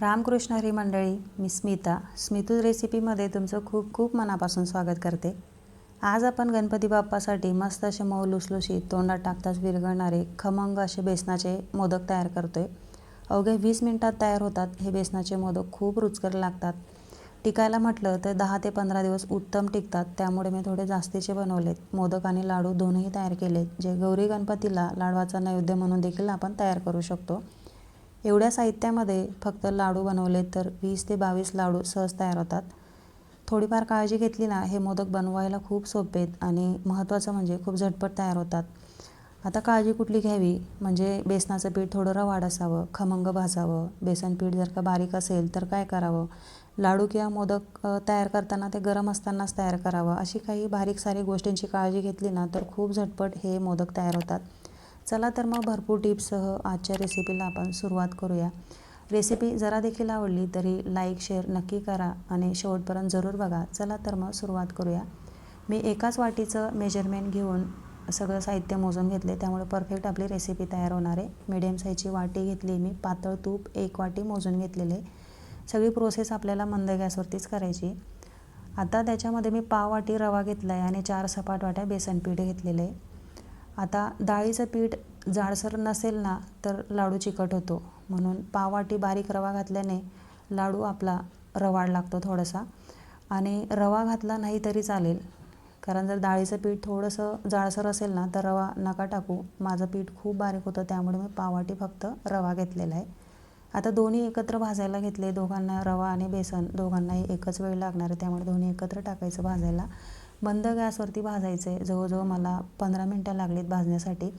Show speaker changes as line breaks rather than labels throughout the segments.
रामकृष्ण हरी मंडळी मी स्मिता. स्मितू रेसिपीमध्ये तुमचं खूप खूप मनापासून स्वागत करते. आज आपण गणपती बाप्पासाठी मस्त असे मऊ लुसलुशीत तोंडात टाकताच विरघळणारे खमंग असे बेसनाचे मोदक तयार करतोय. अवघे वीस मिनटात तयार होतात. हे बेसनाचे मोदक खूप रुचकर लागतात. टिकायला म्हटलं तर दहा ते पंधरा दिवस उत्तम टिकतात. त्यामुळे मी थोडे जास्तीचे बनवलेत. मोदक आणि लाडू दोन्ही तयार केलेत जे गौरी गणपतीला लाडवाचा नैवेद्य म्हणून देखील आपण तयार करू शकतो. एवढ्या साहित्यामध्ये फक्त लाडू बनवले तर वीस ते बावीस लाडू सहज तयार होतात. थोडीफार काळजी घेतली ना हे मोदक बनवायला खूप सोपे आहेत आणि महत्त्वाचं म्हणजे खूप झटपट तयार होतात. आता काळजी कुठली घ्यावी? म्हणजे बेसनाचं पीठ थोडं रवाड असावं खमंग भाजावं बेसन पीठ जर का बारीक असेल तर काय करावं? लाडू किंवा मोदक तयार करताना ते गरम असतानाच तयार करावं? अशी काही बारीक सारी गोष्टींची काळजी घेतली ना तर खूप झटपट हे मोदक तयार होतात. चला तर मग भरपूर टिप्ससह आजच्या रेसिपीला आपण सुरुवात करूया. रेसिपी जरा देखील आवडली तरी लाईक शेअर नक्की करा आणि शेवटपर्यंत जरूर बघा. चला तर मग सुरुवात करूया. मी एकाच वाटीचं मेजरमेंट घेऊन सगळं साहित्य मोजून घेतले. त्यामुळे परफेक्ट आपली रेसिपी तयार होणार आहे. मिडियम साईजची वाटी घेतली मी. पातळ तूप एक वाटी मोजून घेतलेले. सगळी प्रोसेस आपल्याला मंद गॅसवरतीच करायची. आता त्याच्यामध्ये मी पाव वाटी रवा घेतला आहे आणि चार सपाट वाट्या बेसन पीठ घेतलेलं. आहे आता डाळीचं पीठ जाडसर नसेल ना तर लाडू चिकट होतो. म्हणून पाववाटी बारीक रवा घातल्याने लाडू आपला रवाड लागतो थोडासा. आणि रवा घातला नाही तरी चालेल. कारण जर डाळीचं पीठ थोडंसं जाडसर असेल ना तर रवा नका टाकू. माझं पीठ खूप बारीक होतं त्यामुळे मी पाववाटी फक्त रवा घेतलेला आहे. आता दोन्ही एकत्र भाजायला घेतले दोघांना रवा आणि बेसन. दोघांनाही एकच वेळ लागणार आहे त्यामुळे दोन्ही एकत्र टाकायचं भाजायला. मंद गॅसवरती भाजायचं आहे जवळजवळ मला पंधरा मिनटं लागलीत भाजण्यासाठी.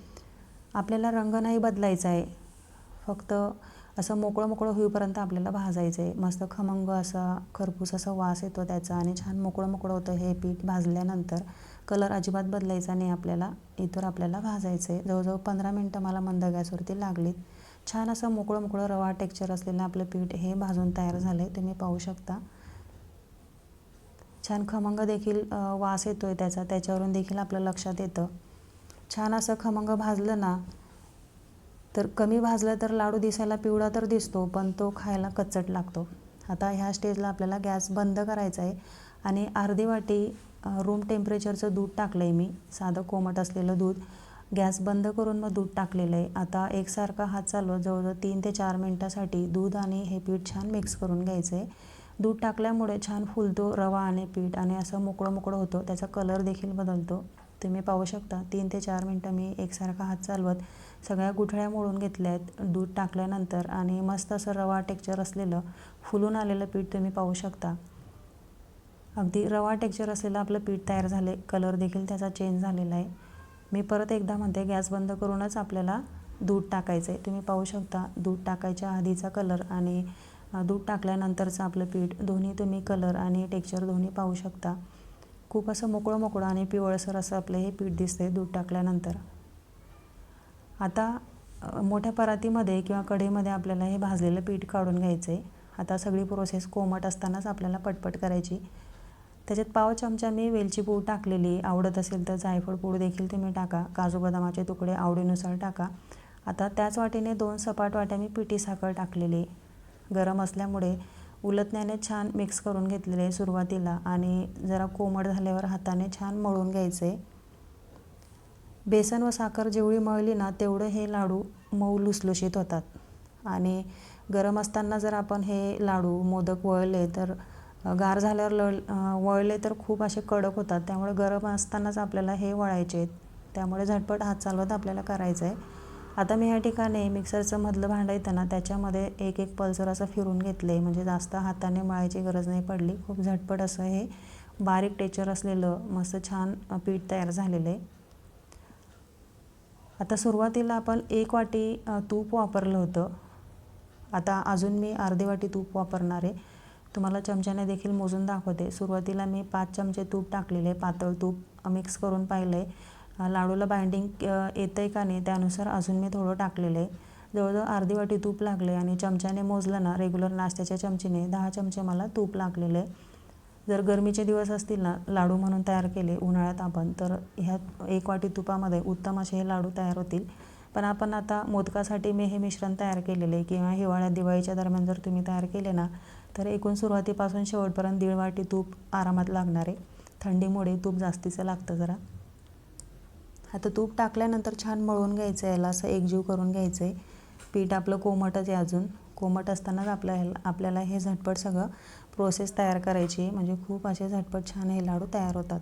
आपल्याला रंग नाही बदलायचा आहे फक्त असं मोकळं मोकळं होईपर्यंत आपल्याला भाजायचं आहे मस्त खमंग असा खरपूस असा वास येतो त्याचा आणि छान मोकळं मोकळं होतं हे पीठ भाजल्यानंतर. कलर अजिबात बदलायचा नाही आपल्याला. इतर आपल्याला भाजायचं आहे जवळजवळ पंधरा मिनटं मला मंद गॅसवरती लागलीत. छान असं मोकळं मोकळं रवा टेक्स्चर असलेलं आपलं पीठ हे भाजून तयार झालं आहे तुम्ही पाहू शकता. छान खमंग देखील वास येतो आहे त्याचा त्याच्यावरून देखील आपलं लक्षात येतं. छान असं खमंग भाजलं ना तर कमी भाजलं तर लाडू दिसायला पिवळा तर दिसतो पण तो खायला कच्चट लागतो. आता ह्या स्टेजला आपल्याला गॅस बंद करायचा आहे आणि अर्धी वाटी रूम टेम्परेचरचं दूध टाकलं आहे मी साधं कोमट असलेलं दूध. गॅस बंद करून मग दूध टाकलेलं आहे. आता एकसारखा हात चालवत जवळजवळ तीन ते चार मिनटासाठी दूध आणि हे पीठ छान मिक्स करून घ्यायचं आहे दूध टाकल्यामुळे छान फुलतो रवा आणि पीठ आणि असं मोकळं मोकळं होतं. त्याचा कलर देखील बदलतो. तुम्ही पाहू शकता तीन ते चार मिनटं मी एकसारखा हात चालवत सगळ्या गुठळ्या मोडून घेतल्या आहेत दूध टाकल्यानंतर आणि मस्त असं रवा टेक्चर असलेलं फुलून आलेलं पीठ तुम्ही पाहू शकता. अगदी रवा टेक्चर असलेलं आपलं पीठ तयार झाले कलर देखील त्याचा चेंज झालेला आहे. मी परत एकदा म्हणते गॅस बंद करूनच आपल्याला दूध टाकायचं आहे तुम्ही पाहू शकता दूध टाकायच्या आधीचा कलर आणि दूध टाकल्यानंतरचं आपलं पीठ दोन्ही तुम्ही कलर आणि टेक्स्चर दोन्ही पाहू शकता. खूप असं मोकळं मोकळं आणि पिवळसर असं आपलं हे पीठ दिसतंय दूध टाकल्यानंतर. आता मोठ्या परातीमध्ये किंवा कढईमध्ये आपल्याला हे भाजलेलं पीठ काढून घ्यायचं आहे आता सगळी प्रोसेस कोमट असतानाच आपल्याला पटपट करायची. त्याच्यात पाव चमचा मी वेलची पूड टाकलेली. आवडत असेल तर जायफळ पूड देखील तुम्ही टाका. काजू बदामाचे तुकडे आवडीनुसार टाका. आता त्याच वाटीने दोन सपाट वाट्या मी पिठी साखर टाकलेली. गरम असल्यामुळे उलटण्याने छान मिक्स करून घेतलेले सुरुवातीला आणि जरा कोमट झाल्यावर हाताने छान मळून घ्यायचे. बेसन व साखर जेवढी मळली ना तेवढं हे लाडू मऊ लुसलुशीत होतात. आणि गरम असताना जर आपण हे लाडू मोदक वळले तर गार झाल्यावर लळ वळले तर खूप असे कडक होतात. त्यामुळे गरम असतानाच आपल्याला हे वळायचे. आहेत त्यामुळे झटपट हात चालवत आपल्याला करायचं आहे आता मी या ठिकाणी मिक्सरचं मधलं भांडं येतं ना त्याच्यामध्ये एक एक पल्सर असं फिरून घेतलं आहे म्हणजे जास्त हाताने मळायची गरज नाही पडली. खूप झटपट असं हे बारीक टेचर असलेलं मस्त छान पीठ तयार झालेलं आहे आता सुरुवातीला आपण एक वाटी तूप वापरलं होतं. आता अजून मी अर्धी वाटी तूप वापरणार आहे. तुम्हाला चमच्याने देखील मोजून दाखवते. सुरुवातीला मी पाच चमचे तूप टाकलेले पातळ तूप मिक्स करून पाहिलं आहे लाडूला बाइंडिंग येतं आहे का नाही त्यानुसार अजून मी थोडं टाकलेलं आहे. जवळजवळ अर्धी वाटी तूप लागले आणि चमच्याने मोजलं ना रेग्युलर नाश्त्याच्या चमचीने दहा चमचे मला तूप लागलेलं आहे. जर गरमीचे दिवस असतील ना लाडू म्हणून तयार केले उन्हाळ्यात आपण तर ह्या एक वाटी तुपामध्ये उत्तम असे हे लाडू तयार होतील. पण आपण आता मोदकासाठी मी हे मिश्रण तयार केलेले आहे किंवा हिवाळ्यात दिवाळीच्या दरम्यान जर तुम्ही तयार केले ना तर एकूण सुरुवातीपासून शेवटपर्यंत दीड वाटी तूप आरामात लागणार आहे. थंडीमुळे तूप जास्तीचं लागतं जरा. आता तूप टाकल्यानंतर छान मळून घ्यायचं आहे याला असं एकजीव करून घ्यायचं आहे. पीठ आपलं कोमटच आहे अजून. कोमट असतानाच आपल्या आपल्याला हे झटपट सगळं प्रोसेस तयार करायची आहे. म्हणजे खूप असे झटपट छान हे लाडू तयार होतात.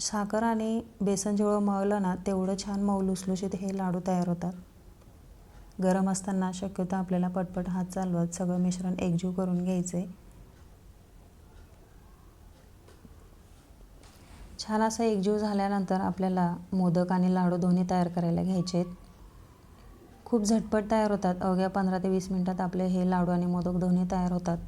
साखर आणि बेसन जेवढं मळलं ना तेवढं छान मऊ लुसलुशीत हे लाडू तयार होतात. गरम असताना शक्यतो आपल्याला पटपट हात चालवत सगळं मिश्रण एकजीव करून घ्यायचं आहे छान असा एकजीव झाल्यानंतर आपल्याला मोदक आणि लाडू दोन्ही तयार करायला घ्यायचे आहेत. खूप झटपट तयार होतात. अवघ्या पंधरा ते वीस मिनटात आपले हे लाडू आणि मोदक दोन्ही तयार होतात.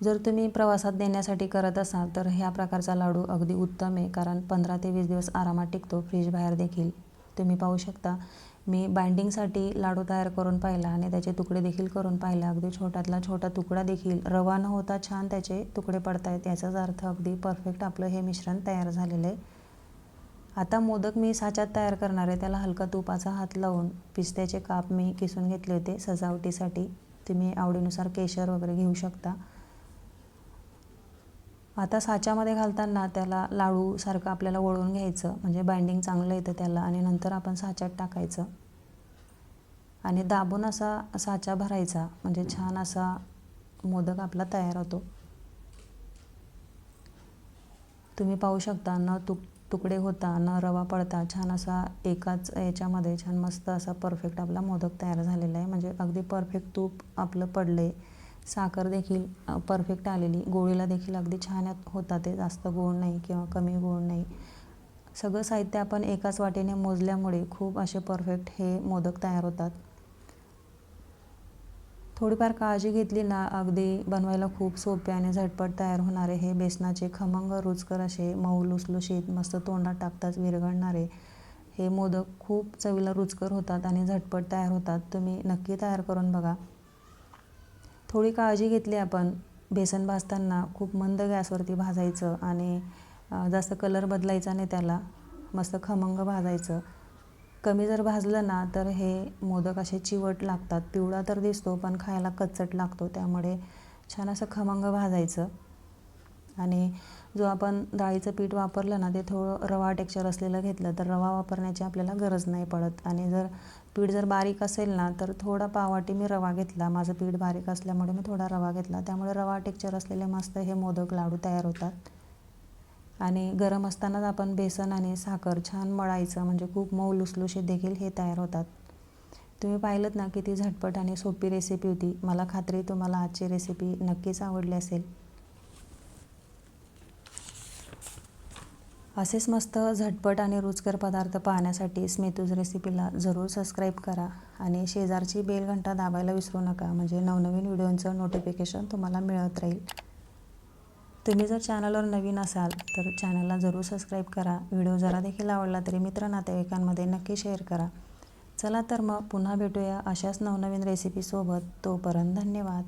जर तुम्ही प्रवासात देण्यासाठी करत असाल तर ह्या प्रकारचा लाडू अगदी उत्तम आहे कारण पंधरा ते वीस दिवस आरामात टिकतो फ्रीज बाहेर देखील. तुम्ही पाहू शकता. मी बाइंडिंगसाठी लाडू तयार करून पाहिला आणि त्याचे तुकडे देखील करून पाहिला. अगदी छोट्यातला छोटा तुकडा देखील रवा न होता छान त्याचे तुकडे पडत आहेत याचाच अर्थ अगदी परफेक्ट आपलं हे मिश्रण तयार झालेलं आहे. आता मोदक मी साच्यात तयार करणार आहे. त्याला हलका तुपाचा हात लावून पिस्त्याचे काप मी किसून घेतले होते सजावटीसाठी. तुम्ही आवडीनुसार केशर वगैरे घेऊ शकता. आता साच्यामध्ये घालताना त्याला लाडूसारखं आपल्याला वळून घ्यायचं. म्हणजे बाइंडिंग चांगलं येतं त्याला आणि नंतर आपण साच्यात टाकायचं. आणि दाबून असा साचा भरायचा. म्हणजे छान असा मोदक आपला तयार होतो. तुम्ही पाहू शकता न तुक तुकडे होता न रवा पडता छान असा एकाच याच्यामध्ये छान मस्त असा परफेक्ट आपला मोदक तयार झालेला आहे. म्हणजे अगदी परफेक्ट तूप आपलं पडलं आहे साखर देखील परफेक्ट आलेली. गोळीला देखील अगदी छान होता ते. जास्त गोड नाही किंवा कमी गोड नाही. सगळं साहित्य आपण एकाच वाटेने मोजल्यामुळे खूप असे परफेक्ट हे मोदक तयार होतात. थोडीफार काळजी घेतली ना अगदी बनवायला खूप सोपे आणि झटपट तयार होणारे हे बेसनाचे खमंग रुचकर असे मऊ लुसलुशीत मस्त तोंडात टाकताच विरघळणारे हे मोदक खूप चवीला रुचकर होतात आणि झटपट तयार होतात. तुम्ही नक्की तयार करून बघा. थोडी काळजी घेतली आपण. बेसन भाजताना खूप मंद गॅसवरती भाजायचं आणि जास्त कलर बदलायचा नाही त्याला. मस्त खमंग भाजायचं. कमी जर भाजलं ना तर हे मोदक असे चिवट लागतात. पिवळा तर दिसतो पण खायला कच्चट लागतो. त्यामुळे छान असं खमंग भाजायचं. आणि जो आपण डाळीचं पीठ वापरलं ना ते थोडं रवा टेक्चर असलेलं घेतलं तर रवा वापरण्याची आपल्याला गरज नाही पडत. आणि जर पीठ जर बारीक असेल ना तर थोडा पावाटी मी रवा घेतला. माझं पीठ बारीक असल्यामुळे मी थोडा रवा घेतला. त्यामुळे रवा टेक्चर असलेले मस्त हे मोदक लाडू तयार होतात. आणि गरम असतानाच आपण बेसन आणि साखर छान मळायचं म्हणजे खूप मऊ लुसलुशीत देखील हे तयार होतात. तुम्ही पाहिलं ना किती झटपट आणि सोपी रेसिपी होती. मला खात्री तुम्हाला आजची रेसिपी नक्कीच आवडली असेल. असेच मस्त झटपट आणि रुचकर पदार्थ पाहण्यासाठी स्मितूज रेसिपीला जरूर सबस्क्राईब करा. आणि शेजारची बेल घंटा दाबायला विसरू नका. म्हणजे नवनवीन व्हिडिओंचं नोटिफिकेशन तुम्हाला मिळत राहील. तुम्ही जर चॅनलवर नवीन असाल तर चॅनलला जरूर सबस्क्राईब करा. व्हिडिओ जरा देखील आवडला तरी मित्र नातेवाईकांमध्ये नक्की शेअर करा. चला तर मग पुन्हा भेटूया अशाच नवनवीन रेसिपीसोबत तोपर्यंत धन्यवाद.